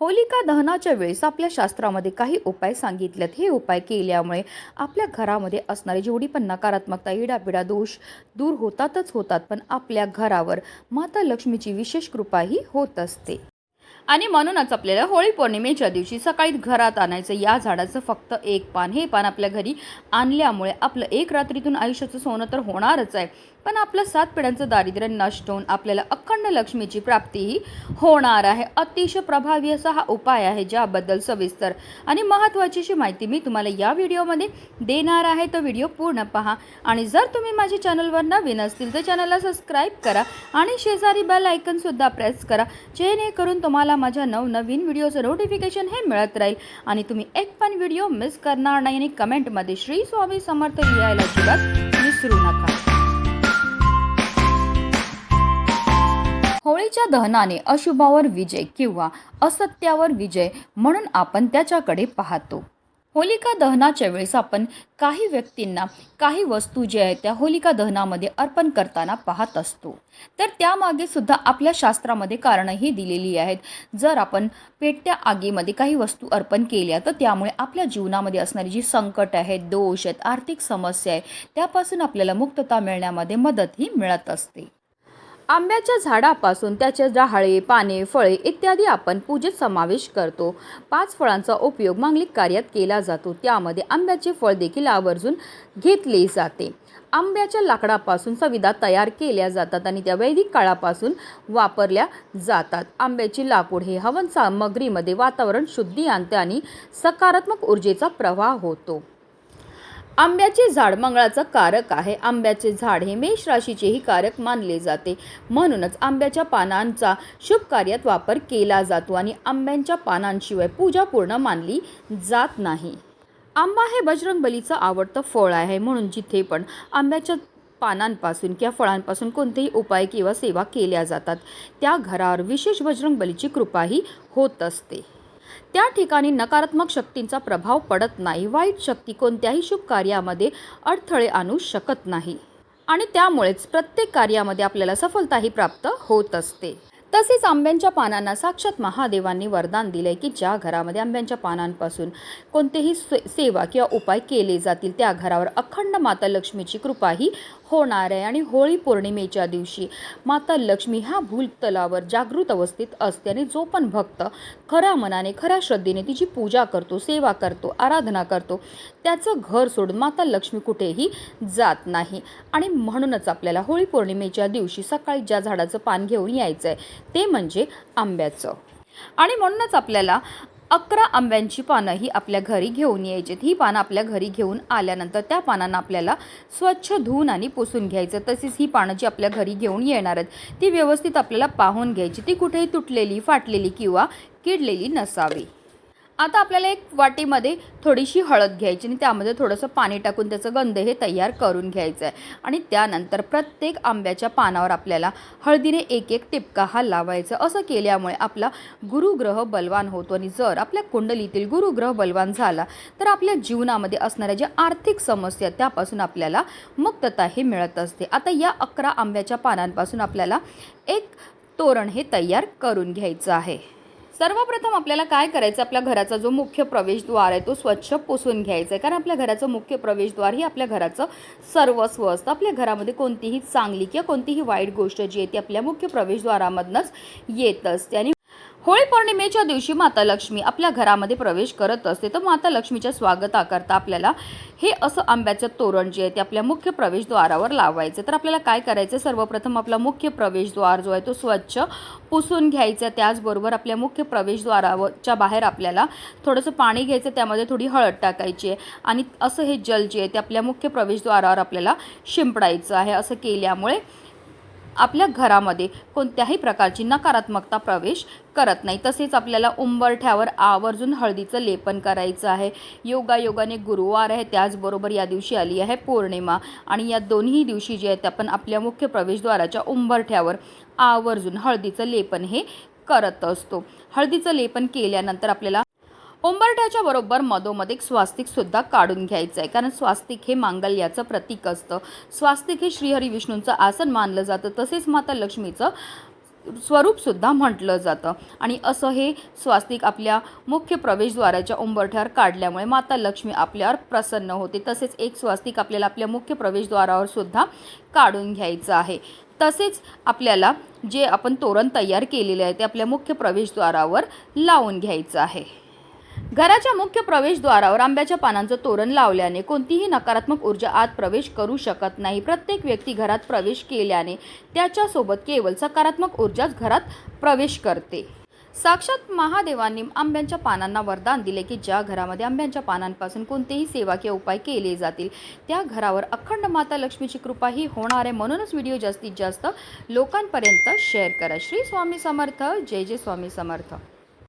होलिका दहनाच्या वेळेस आपल्या शास्त्रामध्ये काही उपाय सांगितलेत. हे उपाय केल्यामुळे आपल्या घरामध्ये असणारी जेवढी पण नकारात्मकता इडापिडा दोष दूर होतातच होतात पण आपल्या घरावर माता लक्ष्मीची विशेष कृपाही होत असते. आणि म्हणूनच आपल्याला होळी पौर्णिमेच्या दिवशी सकाळी घरात आणायचं या झाडाचं फक्त एक पान. हे पान आपल्या घरी आणल्यामुळे आपलं एक रात्रीतून आयुष्याचं सोनं तर होणारच आहे. पण आपलं सात पिढ्यांचं दारिद्र्य नष्ट होऊन आपल्याला अखंड लक्ष्मीची प्राप्तीही होणार आहे. अतिशय प्रभावी असा हा उपाय आहे ज्याबद्दल सविस्तर आणि महत्त्वाची अशी माहिती मी तुम्हाला या व्हिडिओमध्ये देणार आहे. तो व्हिडिओ पूर्ण पहा आणि जर तुम्ही माझ्या चॅनलवर नवीन असतील तर चॅनलला सबस्क्राईब करा आणि शेजारी बेल आयकनसुद्धा प्रेस करा जेणेकरून तुम्हाला माझ्या नवनवीन व्हिडिओचं नोटिफिकेशन हे मिळत राहील आणि तुम्ही एक पण व्हिडिओ मिस करणार नाही आणि कमेंटमध्ये श्री स्वामी समर्थ लिहायला अजिबात विसरू नका. होळीच्या दहनाने अशुभावर विजय किंवा असत्यावर विजय म्हणून आपण त्याच्याकडे पाहतो. होलिका दहनाच्या वेळेस आपण काही व्यक्तींना काही वस्तू ज्या आहेत त्या होलिका दहनामध्ये अर्पण करताना पाहत असतो. तर त्यामागे सुद्धा आपल्या शास्त्रामध्ये कारणंही दिलेली आहेत. जर आपण पेटत्या आगीमध्ये काही वस्तू अर्पण केल्या तर त्यामुळे आपल्या जीवनामध्ये असणारी जी संकट आहेत दोष आहेत आर्थिक समस्या आहे त्यापासून आपल्याला मुक्तता मिळण्यामध्ये मदतही मिळत असते. आंब्याच्या झाडापासून त्याच्या डहाळे पाने फळे इत्यादी आपण पूजेत समावेश करतो. पाच फळांचा उपयोग मांगलिक कार्यात केला जातो. त्यामध्ये आंब्याचे फळ देखील आवर्जून घेतले जाते. आंब्याच्या लाकडापासून सविधा तयार केल्या जातात आणि त्या वैदिक काळापासून वापरल्या जातात. आंब्याची लाकूड हे हवन सामग्रीमध्ये वातावरण शुद्धी आणते आणि सकारात्मक ऊर्जेचा प्रवाह होतो. आंब्याचे झाड मंगळाचं कारक आहे. आंब्याचे झाड हे मेष राशीचेही कारक मानले जाते. म्हणूनच आंब्याच्या पानांचा शुभ कार्यात वापर केला जातो आणि आंब्यांच्या पानांशिवाय पूजा पूर्ण मानली जात नाही. आंबा हे बजरंग बलीचं आवडतं फळ आहे. म्हणून जिथे पण आंब्याच्या पानांपासून किंवा फळांपासून कोणतेही उपाय किंवा सेवा केल्या जातात. त्या घरावर विशेष बजरंग बलीची कृपाही होत असते. त्या ठिकाणी नकारात्मक शक्तींचा प्रभाव पडत नाही. वाईट शक्ती कोणत्याही शुभ कार्यामध्ये अडथळे आणू शकत नाही. आणि त्यामुळेच प्रत्येक कार्यामध्ये आपल्याला सफलताही प्राप्त होत असते. तसेच आंब्यांच्या पानांना साक्षात महादेवांनी वरदान दिले की ज्या घरामध्ये आंब्यांच्या पानांपासून कोणतेही से- सेवा किंवा उपाय केले जातील त्या घरावर अखंड माता लक्ष्मीची कृपाही होणार आहे. आणि होळी पौर्णिमेच्या दिवशी माता लक्ष्मी ह्या भूलतलावर जागृत अवस्थेत असते आणि जो पण भक्त खऱ्या मनाने खऱ्या श्रद्धेने तिची पूजा करतो सेवा करतो आराधना करतो त्याचं घर सोडून माता लक्ष्मी कुठेही जात नाही. आणि म्हणूनच आपल्याला होळी पौर्णिमेच्या दिवशी सकाळी ज्या झाडाचं पान घेऊन यायचं आहे ते म्हणजे आंब्याचं. आणि म्हणूनच आपल्याला अकरा आंब्यांची पानं ही आपल्या घरी घेऊन यायची ही पानं आपल्या घरी घेऊन आल्यानंतर त्या पानांना आपल्याला स्वच्छ धुवून आणि पुसून घ्यायचं. तसेच ही पानं जी आपल्या घरी घेऊन येणार आहेत ती व्यवस्थित आपल्याला पाहून घ्यायची. ती कुठेही तुटलेली फाटलेली किंवा किडलेली नसावी. आता आपल्याला एक वाटीमध्ये थोडीशी हळद घ्यायची आणि त्यामध्ये थोडंसं पाणी टाकून त्याचं गंध हे तयार करून घ्यायचं आहे. आणि त्यानंतर प्रत्येक आंब्याच्या पानावर आपल्याला हळदीने एक एक टिपका हा लावायचा. असं केल्यामुळे आपला गुरुग्रह बलवान होतो आणि जर आपल्या कुंडलीतील गुरुग्रह बलवान झाला तर आपल्या जीवनामध्ये असणाऱ्या ज्या आर्थिक समस्या आहेत, त्यापासून आपल्याला मुक्तता हे मिळत असते. आता या अकरा आंब्याच्या पानांपासून आपल्याला एक तोरण हे तयार करून घ्यायचं आहे. सर्वप्रथम आपल्याला काय करायचं? आपल्या घराचा जो मुख्य प्रवेशद्वार आहे तो स्वच्छ पुसून घ्यायचा आहे. कारण आपल्या घराचं मुख्य प्रवेशद्वार ही आपल्या घराचं सर्वस्व असतं. आपल्या घरामध्ये कोणतीही चांगली किंवा कोणतीही वाईट गोष्ट जी आहे ती आपल्या मुख्य प्रवेशद्वारामधनंच येत असते आणि होळी पौर्णिमेच्या दिवशी माता लक्ष्मी आपल्या घरामध्ये प्रवेश करत असते. तर माता लक्ष्मीच्या स्वागताकरता आपल्याला हे असं आंब्याचं तोरण जे आहे ते आपल्या मुख्य प्रवेशद्वारावर लावायचं. तर आपल्याला काय करायचं? सर्वप्रथम आपला मुख्य प्रवेशद्वार जो आहे तो स्वच्छ पुसून घ्यायचं. त्याचबरोबर आपल्या मुख्य प्रवेशद्वारावरच्या बाहेर आपल्याला थोडंसं पाणी घ्यायचं. त्यामध्ये थोडी हळद टाकायची आहे आणि असं हे जल जे आहे ते आपल्या मुख्य प्रवेशद्वारावर आपल्याला शिंपडायचं आहे. असं केल्यामुळे आपल्या घरामध्ये कोणत्याही प्रकारची नकारात्मकता प्रवेश करत नाही. तसेच आपल्याला उंबरठ्यावर आवर्जून हळदीचं लेपन करायचं आहे. योगायोगाने गुरुवार आहे त्याचबरोबर या दिवशी आली आहे पौर्णिमा. आणि या दोन्ही दिवशी जे आहेत आपण आपल्या मुख्य प्रवेशद्वाराच्या उंबरठ्यावर आवर्जून हळदीचं लेपन हे करत असतो. हळदीचं लेपन केल्यानंतर आपल्याला उंबरठ्याच्या बरोबर मधोमध एक स्वास्तिक सुद्धा काढून घ्यायचं आहे कारण स्वास्तिक हे मांगल्याचं प्रतीक असतं. स्वास्तिक हे श्रीहरी विष्णूंचं आसन मानलं जातं. तसेच माता लक्ष्मीचं स्वरूपसुद्धा म्हटलं जातं. आणि असं हे स्वास्तिक आपल्या मुख्य प्रवेशद्वाराच्या उंबरठ्यावर काढल्यामुळे माता लक्ष्मी आपल्यावर प्रसन्न होते. तसेच एक स्वास्तिक आपल्याला आपल्या मुख्य प्रवेशद्वारावर सुद्धा काढून घ्यायचं आहे. तसेच आपल्याला जे आपण तोरण तयार केलेले आहे ते आपल्या मुख्य प्रवेशद्वारावर लावून घ्यायचं आहे. घराच्या मुख्य प्रवेशद्वारावर आंब्याच्या पानांचं तोरण लावल्याने कोणतीही नकारात्मक ऊर्जा आत प्रवेश करू शकत नाही. प्रत्येक व्यक्ती घरात प्रवेश केल्याने त्याच्यासोबत केवळ सकारात्मक ऊर्जाच घरात प्रवेश करते. साक्षात महादेवांनी आंब्यांच्या पानांना वरदान दिले की ज्या घरामध्ये आंब्यांच्या पानांपासून कोणतेही सेवा किंवा उपाय केले जातील त्या घरावर अखंड माता लक्ष्मीची कृपा ही होणार आहे. म्हणूनच व्हिडिओ जास्तीत जास्त लोकांपर्यंत शेअर करा. श्री स्वामी समर्थ. जय जय स्वामी समर्थ.